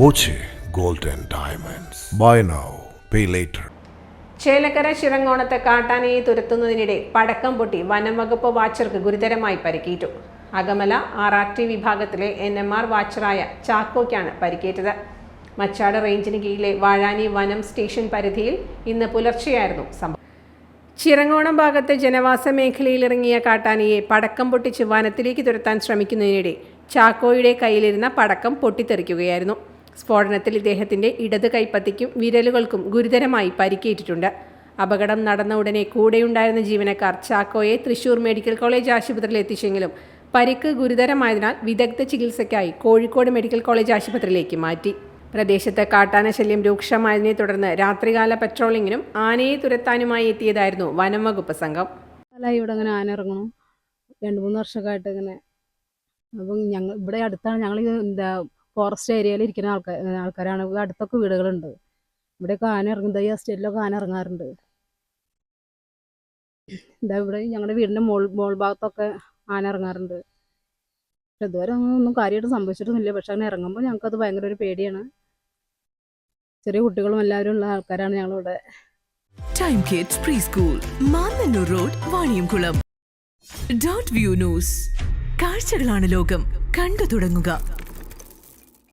Boche gold and Diamonds. Buy now, pay later. Chelakkara ചിറങ്ങോണത്ത് കാട്ടാനയെ തുരത്തുന്നതിനിടെ പടക്കം പൊട്ടി വനം വകുപ്പ് വാച്ചർക്ക് ഗുരുതരമായി പരിക്കേറ്റു അകമല ആർ ആർ ടി വിഭാഗത്തിലെ എൻ എം ആർ വാച്ചറായ ചാക്കോയ്ക്കാണ് പരിക്കേറ്റത് മച്ചാട് റേഞ്ചിന് കീഴിലെ വാഴാനി വനം സ്റ്റേഷൻ പരിധിയിൽ ഇന്ന് പുലർച്ചെയായിരുന്നു സംഭവം ചിറങ്ങോണം ഭാഗത്തെ ജനവാസ മേഖലയിലിറങ്ങിയ കാട്ടാനയെ പടക്കം പൊട്ടിച്ച് വനത്തിലേക്ക് തുരത്താൻ ശ്രമിക്കുന്നതിനിടെ ചാക്കോയുടെ കയ്യിലിരുന്ന പടക്കം പൊട്ടിത്തെറിക്കുകയായിരുന്നു സ്ഫോടനത്തിൽ ഇദ്ദേഹത്തിന്റെ ഇടത് കൈപ്പത്തിക്കും വിരലുകൾക്കും ഗുരുതരമായി പരിക്കേറ്റിട്ടുണ്ട്. അപകടം നടന്ന ഉടനെ കൂടെയുണ്ടായിരുന്ന ജീവനക്കാർ ചാക്കോയെ തൃശൂർ മെഡിക്കൽ കോളേജ് ആശുപത്രിയിൽ എത്തിച്ചെങ്കിലും പരിക്ക് ഗുരുതരമായതിനാൽ വിദഗ്ധ ചികിത്സയ്ക്കായി കോഴിക്കോട് മെഡിക്കൽ കോളേജ് ആശുപത്രിയിലേക്ക് മാറ്റി. പ്രദേശത്ത് കാട്ടാന ശല്യം രൂക്ഷമായതിനെ തുടർന്ന് രാത്രികാല പട്രോളിങ്ങിനും ആനയെ തുരത്താനുമായി എത്തിയതായിരുന്നു വനം വകുപ്പ് സംഘം. ഇവിടെ അങ്ങനെ ആന ഇറങ്ങണം രണ്ട് മൂന്ന് വർഷമൊക്കെ ആയിട്ട് ഇങ്ങനെ. അപ്പം ഞങ്ങൾ ഇവിടെ അടുത്താണ് ഞങ്ങൾ എന്താ ഫോറസ്റ്റ് ഏരിയയിൽ ഇരിക്കുന്ന ആൾക്കാർ ആൾക്കാരാണ്. അടുത്തൊക്കെ വീടുകളുണ്ട്. ഇവിടെ ആന ഇറങ്ങുന്നത് ഈ എസ്റ്റേറ്റിലൊക്കെ ആന ഇറങ്ങാറുണ്ട്. എന്താ ഇവിടെ ഞങ്ങളുടെ വീടിന്റെ മോൾ മോൾ ഭാഗത്തൊക്കെ ആന ഇറങ്ങാറുണ്ട്. പക്ഷെ ഇതുവരെ അങ്ങനെ ഒന്നും കാര്യമായിട്ട് സംഭവിച്ചിട്ടൊന്നുമില്ല. പക്ഷെ അങ്ങനെ ഇറങ്ങുമ്പോൾ ഞങ്ങൾക്കത് ഭയങ്കര ഒരു പേടിയാണ്. ചെറിയ കുട്ടികളും എല്ലാവരും ഉള്ള ആൾക്കാരാണ് ഞങ്ങളിവിടെ. Time kids preschool Mannanur road Vaniyamkulam. Dot view news കാഴ്ചകളാണ് ലോകം. കണ്ടു തുടങ്ങുക.